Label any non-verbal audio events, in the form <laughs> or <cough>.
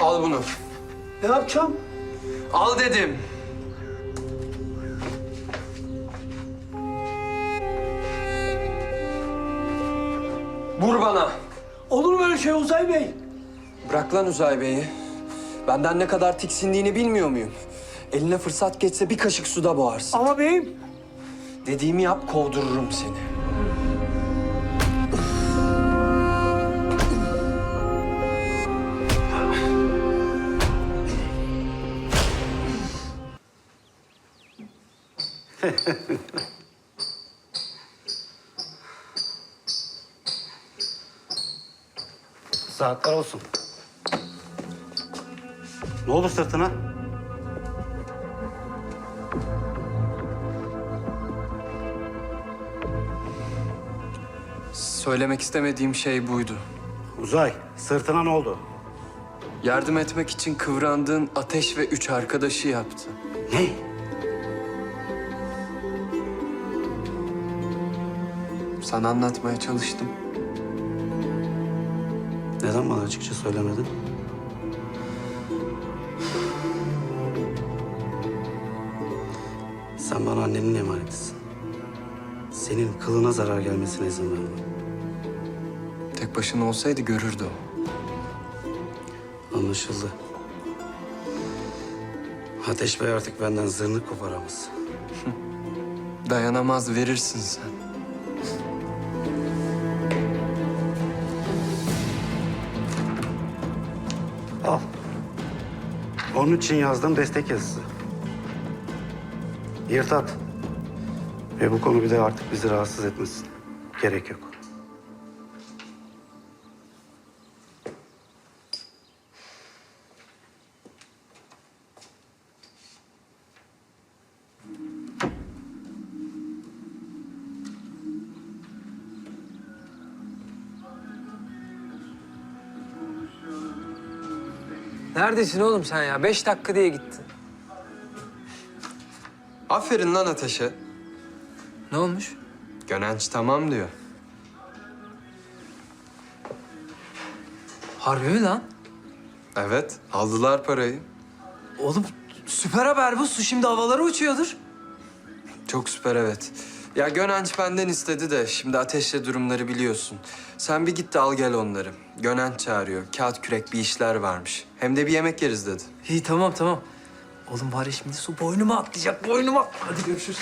Al bunu. Ne yapacağım? Al dedim. Vur bana. Olur mu öyle şey Uzay Bey? Bırak lan Uzay Bey'i. Benden ne kadar tiksindiğini bilmiyor muyum? Eline fırsat geçse bir kaşık suda boğarsın. Ama beyim. Dediğimi yap, kovdururum seni. <laughs> Saatler olsun. Ne oldu sırtına? Söylemek istemediğim şey buydu. Uzay, sırtına ne oldu? Yardım etmek için kıvrandığın ateş ve üç arkadaşı yaptı. Ne? Sana anlatmaya çalıştım. Neden bana açıkça söylemedin? Sen bana annenin emanetisin. Senin kılına zarar gelmesine izin vermem. Tek başına olsaydı görürdü o. Anlaşıldı. Ateş Bey artık benden zırnık koparamaz. <laughs> Dayanamaz verirsin sen. Al. Onun için yazdığım destek yazısı. Yırt at. Ve bu konu bir de artık bizi rahatsız etmesin. Gerek yok. Neredesin oğlum sen ya? Beş dakika diye gittin. Aferin lan Ateş'e. Ne olmuş? Gönenç tamam diyor. Harbi mi lan? Evet, aldılar parayı. Oğlum süper haber bu. Su şimdi havalara uçuyordur. Çok süper evet. Ya Gönenç benden istedi de şimdi ateşle durumları biliyorsun. Sen bir git de al gel onları. Gönenç çağırıyor. Kağıt kürek bir işler varmış. Hem de bir yemek yeriz dedi. İyi tamam tamam. Oğlum ya şimdi su boynuma atlayacak boynuma. Hadi görüşürüz.